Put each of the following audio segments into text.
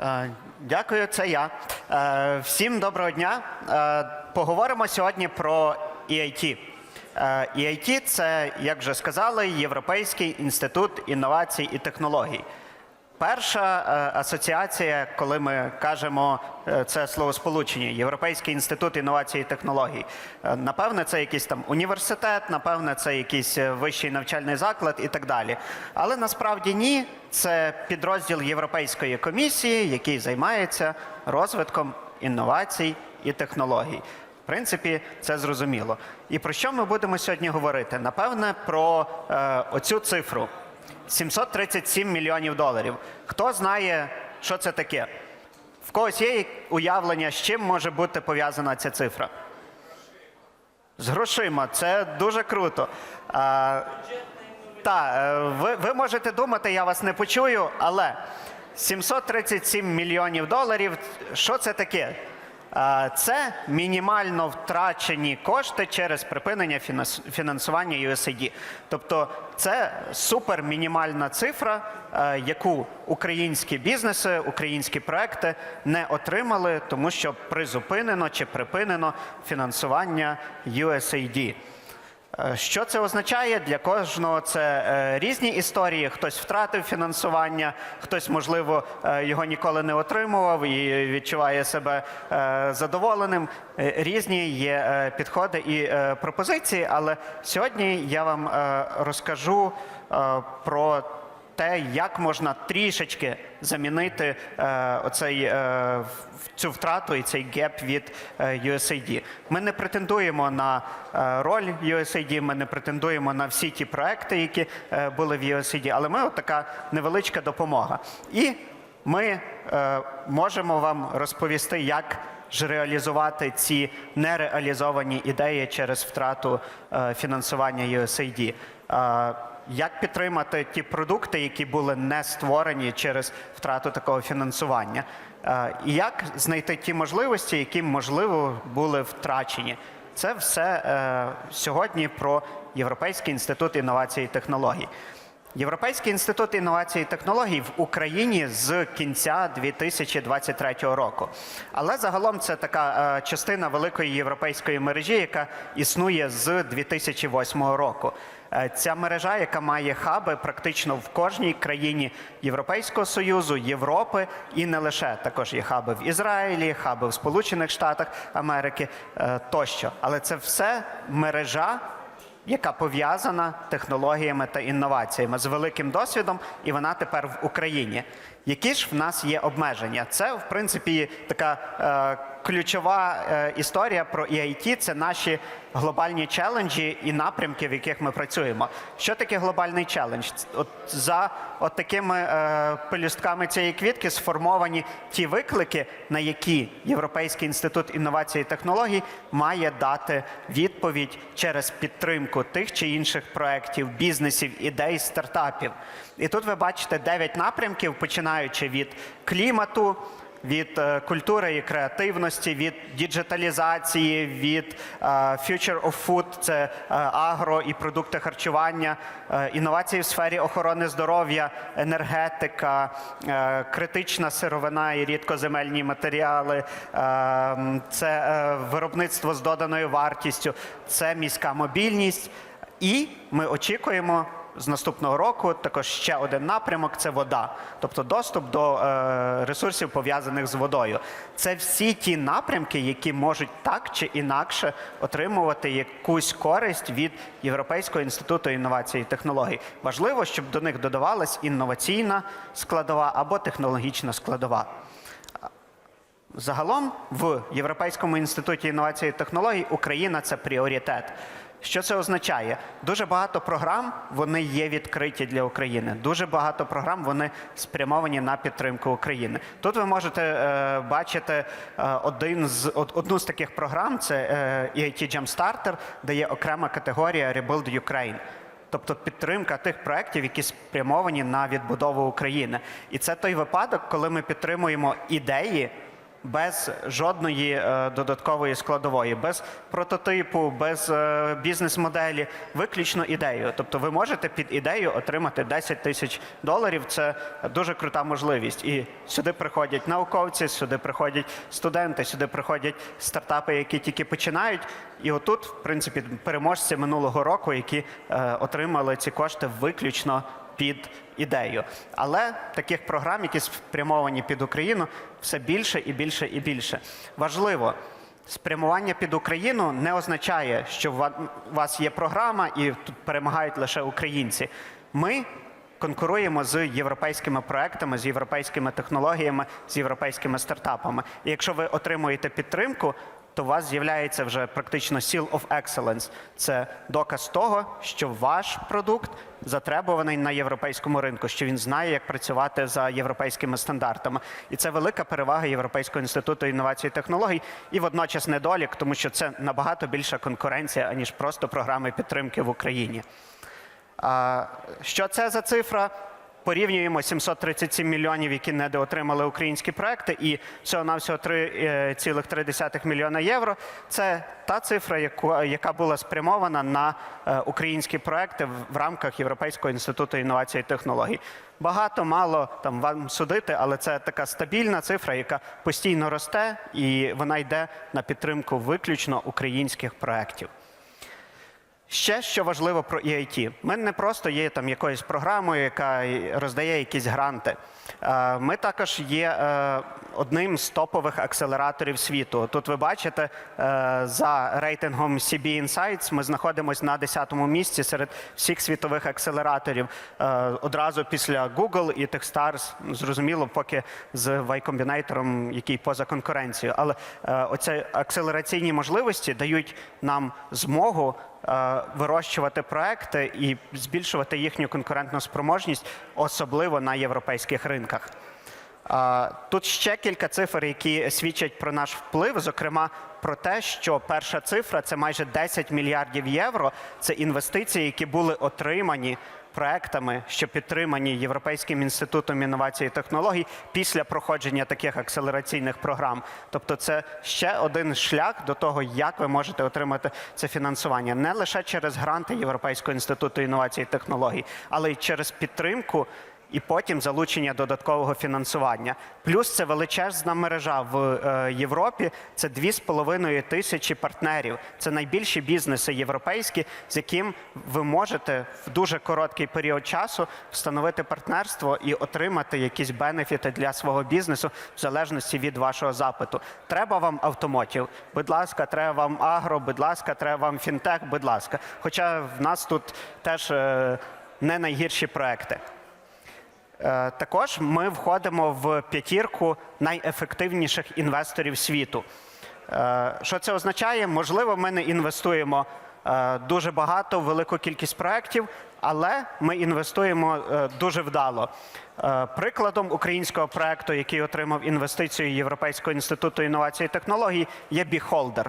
Е, Дякую, це я. Е, Всім доброго дня. Е, Поговоримо сьогодні про EIT. EIT – це, як вже сказали, Європейський інститут інновацій і технологій. Перша е, асоціація, коли ми кажемо е, це словосполучення Європейський інститут інновацій і технологій. Е, Напевне, це якийсь там університет, напевне, це якийсь вищий навчальний заклад і так далі. Але насправді ні, це підрозділ Європейської комісії, який займається розвитком інновацій і технологій. В принципі, це зрозуміло. І про що ми будемо сьогодні говорити? Напевне, про е, оцю цифру. 737 мільйонів доларів. Хто знає, що це таке? В когось є уявлення, з чим може бути пов'язана ця цифра? З грошима. Це дуже круто. А, та, е, ви, ви можете думати, я вас не почую, але 737 мільйонів доларів. Що це таке? Це мінімально втрачені кошти через припинення фінанс- фінансування USAID. Тобто це супермінімальна цифра, е, яку українські бізнеси, українські проекти не отримали, тому що призупинено чи припинено фінансування USAID. Е, Що це означає? Для кожного це е, різні історії. Хтось втратив фінансування, хтось, можливо, е, його ніколи не отримував і відчуває себе задоволеним. Різні є підходи і пропозиції, але сьогодні я вам розкажу про те, як можна трішечки замінити е, оцей, е, цю втрату і цей геп від е, USAID. Ми не претендуємо на е, роль USAID, ми не претендуємо на всі ті проекти, які е, були в USAID, але ми от така невеличка допомога. І ми е, можемо вам розповісти, як ж реалізувати ці нереалізовані ідеї через втрату е, фінансування USAID. Е, як підтримати ті продукти, які були не створені через втрату такого фінансування? Е, І як знайти ті можливості, які можливо були втрачені? Це все е, сьогодні про Європейський інститут інновацій і технологій. Європейський інститут інновацій і технологій в Україні з кінця 2023 року. Але загалом це така е, частина великої європейської мережі, яка існує з 2008 року. Е, Ця мережа, яка має хаби практично в кожній країні Європейського Союзу, Європи і не лише також є хаби в Ізраїлі, хаби в Сполучених Штатах Америки е, тощо. Але це все мережа яка пов'язана технологіями та інноваціями з великим досвідом, і вона тепер в Україні. Які ж в нас є обмеження? Це, в принципі, така е, ключова е, історія про EIT – це наші глобальні челенджі і напрямки, в яких ми працюємо. Що таке глобальний челендж? От за от такими е, пелюстками цієї квітки сформовані ті виклики, на які Європейський інститут інновацій і технологій має дати відповідь через підтримку тих чи інших проєктів, бізнесів, ідей, стартапів. І тут ви бачите 9 напрямків, починаючи від клімату. Від е, культури і креативності, від діджиталізації, від е, Future of Food – це е, агро і продукти харчування, інновації в сфері охорони здоров'я, енергетика, критична сировина і рідкоземельні матеріали, це виробництво з доданою вартістю, це міська мобільність. І ми очікуємо з наступного року також ще один напрямок це вода, тобто доступ до е, ресурсів пов'язаних з водою. Це всі ті напрямки, які можуть так чи інакше отримувати якусь користь від Європейського інституту інновацій і технологій. Важливо, щоб до них додавалась інноваційна складова або технологічна складова. Загалом в Європейському інституті інновацій і технологій Україна це пріоритет. Що це означає? Дуже багато програм вони є відкриті для України. Дуже багато програм вони спрямовані на підтримку України. Тут ви можете е, бачити е, один з од- одну з таких програм. Це е, EIT Jumpstarter, де є окрема категорія Rebuild Ukraine. Тобто підтримка тих проєктів, які спрямовані на відбудову України. І це той випадок, коли ми підтримуємо ідеї, без жодної е, додаткової складової, без прототипу, без е, бізнес-моделі, виключно ідею. Тобто ви можете під ідею отримати 10 тисяч доларів. Це дуже крута можливість. І сюди приходять науковці, сюди приходять студенти, сюди приходять стартапи, які тільки починають. І отут, в принципі, переможці минулого року, які е, отримали ці кошти виключно під ідею. Але таких програм, які спрямовані під Україну, все більше і більше і більше. Важливо. Спрямування під Україну не означає, що у вас є програма і тут перемагають лише українці. Ми конкуруємо з європейськими проектами, з європейськими технологіями, з європейськими стартапами. І якщо ви отримуєте підтримку, то у вас з'являється вже практично Seal of Excellence. Це доказ того, що ваш продукт затребуваний на європейському ринку, що він знає, як працювати за європейськими стандартами. І це велика перевага Європейського інституту інновацій і технологій, і водночас недолік, тому що це набагато більша конкуренція, аніж просто програми підтримки в Україні. Що це за цифра? Порівнюємо 737 мільйонів, які недоотримали українські проекти, і всього-навсього 3,3 мільйона євро. Це та цифра, яка була спрямована на е, українські проекти в- рамках Європейського інституту інновацій і технологій. Багато, мало там вам судити, але це така стабільна цифра, яка постійно росте, і вона йде на підтримку виключно українських проєктів. Ще що важливо про EIT. Ми не просто є там якоюсь програмою, яка роздає якісь гранти. Е, Ми також є е, одним з топових акселераторів світу. Тут ви бачите, е, за рейтингом CB Insights ми знаходимося на 10-му місці серед всіх світових акселераторів. Одразу після Google і Techstars, зрозуміло, поки з Y Combinator, який поза конкуренцією. Але оці акселераційні можливості дають нам змогу вирощувати проекти і збільшувати їхню конкурентну спроможність, особливо на європейських ринках. Е, Тут ще кілька цифр, які свідчать про наш вплив, зокрема про те, що перша цифра це майже 10 мільярдів євро. Це інвестиції, які були отримані проектами, що підтримані Європейським інститутом інновацій і технологій після проходження таких акселераційних програм. Тобто, це ще один шлях до того, як ви можете отримати це фінансування не лише через гранти Європейського інституту інновацій і технологій, але й через підтримку. І потім залучення додаткового фінансування. Плюс це величезна мережа в е, Європі. Це 2,5 тисячі партнерів. Це найбільші бізнеси європейські, з яким ви можете в дуже короткий період часу встановити партнерство і отримати якісь бенефіти для свого бізнесу в залежності від вашого запиту. Треба вам автомотів, будь ласка, треба вам агро, будь ласка, треба вам фінтех, будь ласка. Хоча в нас тут теж е, не найгірші проекти. Е, Також ми входимо в п'ятірку найефективніших інвесторів світу. Е, Що це означає? Можливо, ми не інвестуємо е, дуже багато, велику кількість проєктів, але ми інвестуємо дуже вдало. Прикладом українського проєкту, який отримав інвестицію Європейського інституту інновацій і технологій, є Beholder.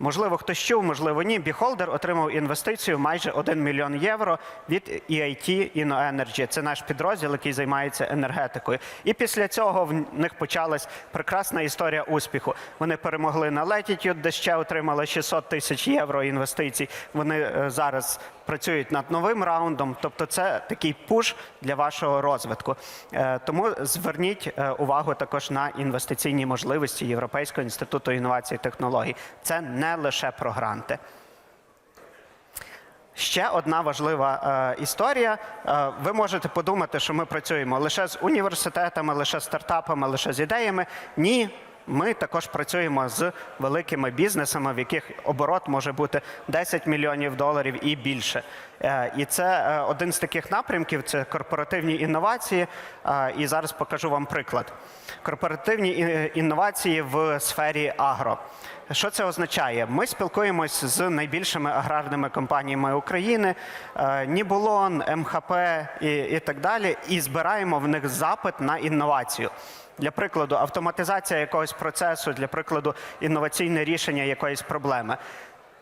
Можливо, хтось чув, можливо, ні. Beholder отримав інвестицію майже 1 мільйон євро від EIT InnoEnergy. Це наш підрозділ, який займається енергетикою. І після цього в них почалась прекрасна історія успіху. Вони перемогли на Latitude, де ще отримали 600 тисяч євро інвестицій. Вони е, зараз працюють над новим раундом. Тобто, це такий пуш для вашого розвитку. Е, Тому зверніть е, увагу також на інвестиційні можливості Європейського інституту інновацій і технологій. Це не лише про гранти. Ще одна важлива е, історія. Е, ви можете подумати, що ми працюємо лише з університетами, лише з стартапами, лише з ідеями. Ні. Ми також працюємо з великими бізнесами, в яких оборот може бути 10 мільйонів доларів і більше. Е, І це е, один з таких напрямків це корпоративні інновації. Е, І зараз покажу вам приклад. Корпоративні інновації в сфері агро. Що це означає? Ми спілкуємось з найбільшими аграрними компаніями України, Нібулон, МХП і, і так далі, і збираємо в них запит на інновацію. Для прикладу, автоматизація якогось процесу, для прикладу, інноваційне рішення якоїсь проблеми.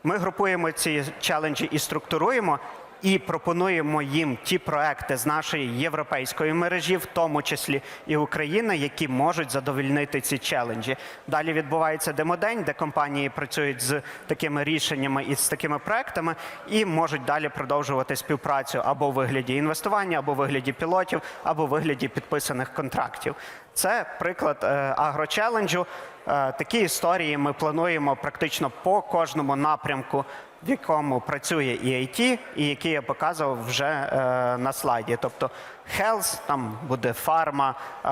Ми групуємо ці челенджі і структуруємо. І пропонуємо їм ті проекти з нашої європейської мережі, в тому числі і України, які можуть задовольнити ці челенджі. Далі відбувається демодень, де компанії працюють з такими рішеннями і з такими проектами, і можуть далі продовжувати співпрацю або у вигляді інвестування, або у вигляді пілотів, або у вигляді підписаних контрактів. Це приклад е, агрочеленджу. Е, Такі історії ми плануємо практично по кожному напрямку, в якому працює EIT, і який я показував вже е, на слайді. Тобто health, там буде фарма, е,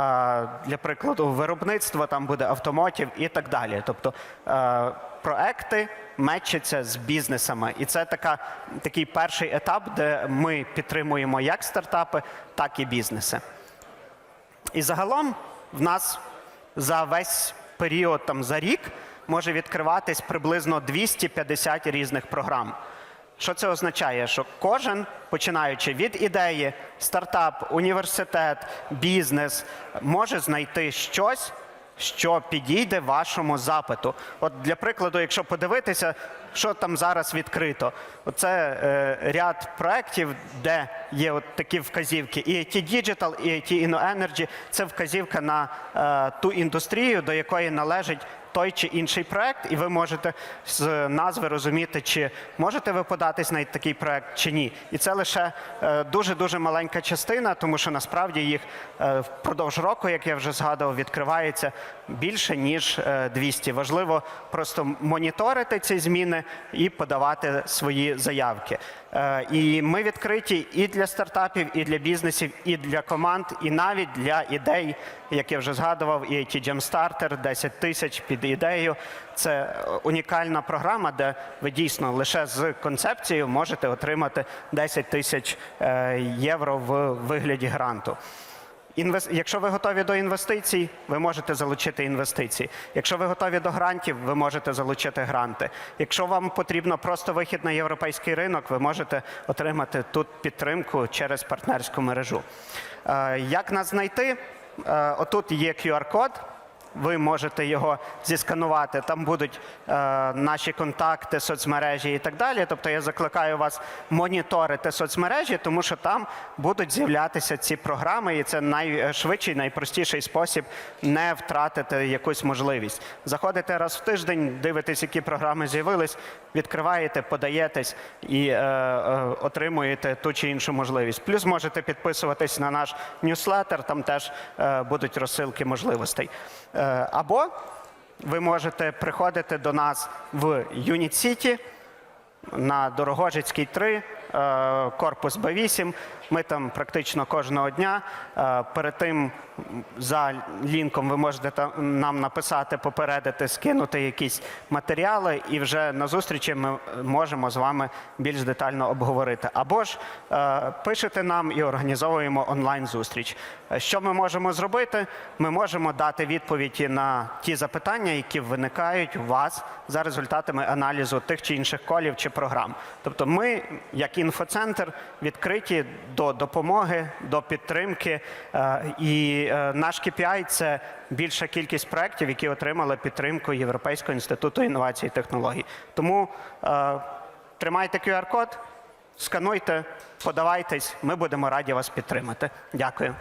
для прикладу, виробництво, там буде автомотів і так далі. Тобто е, проекти мечаться з бізнесами. І це така, такий перший етап, де ми підтримуємо як стартапи, так і бізнеси. І загалом в нас за весь період там за рік може відкриватись приблизно 250 різних програм. Що це означає? Що кожен, починаючи від ідеї, стартап, університет, бізнес, може знайти щось, що підійде вашому запиту. От для прикладу, якщо подивитися, що там зараз відкрито, це е, ряд проєктів, де є от такі вказівки. EIT Digital, EIT InnoEnergy – це вказівка на е, ту індустрію, до якої належить той чи інший проект, і ви можете з назви розуміти, чи можете ви податись на такий проект чи ні. І це лише дуже дуже маленька частина, тому що насправді їх е, впродовж року, як я вже згадував, відкривається більше ніж е, 200. Важливо просто моніторити ці зміни і подавати свої заявки. Е, І ми відкриті і для стартапів, і для бізнесів, і для команд, і навіть для ідей, як я вже згадував, і IT Jam Starter, 10 тисяч під ідею. Це унікальна програма, де ви дійсно лише з концепцією можете отримати 10 тисяч е, євро в вигляді гранту. Якщо ви готові до інвестицій, ви можете залучити інвестиції. Якщо ви готові до грантів, ви можете залучити гранти. Якщо вам потрібно просто вихід на європейський ринок, ви можете отримати тут підтримку через партнерську мережу. Е, Як нас знайти? Е, Отут є QR-код. Ви можете його зісканувати. Там будуть е, наші контакти, соцмережі і так далі. Тобто я закликаю вас моніторити соцмережі, тому що там будуть з'являтися ці програми, і це найшвидший, найпростіший спосіб не втратити якусь можливість. Заходите раз в тиждень, дивитесь, які програми з'явились, відкриваєте, подаєтесь і е, е, отримуєте ту чи іншу можливість. Плюс можете підписуватись на наш ньюслетер, там теж е, будуть розсилки можливостей. Е, Або ви можете приходити до нас в Юніт Сіті на Дорогожицькій 3, е, корпус Б8. Ми там практично кожного дня. Е, Перед тим за лінком ви можете нам написати, попередити, скинути якісь матеріали, і вже на зустрічі ми можемо з вами більш детально обговорити. Або ж е, пишете нам і організовуємо онлайн-зустріч. Е, Що ми можемо зробити? Ми можемо дати відповіді на ті запитання, які виникають у вас за результатами аналізу тих чи інших колів чи програм. Тобто, ми, як інфоцентр, відкриті до допомоги, до підтримки. Е, І е, наш KPI – це більша кількість проєктів, які отримали підтримку Європейського інституту інновацій і технологій. Тому е, тримайте QR-код, скануйте, подавайтесь. Ми будемо раді вас підтримати. Дякую.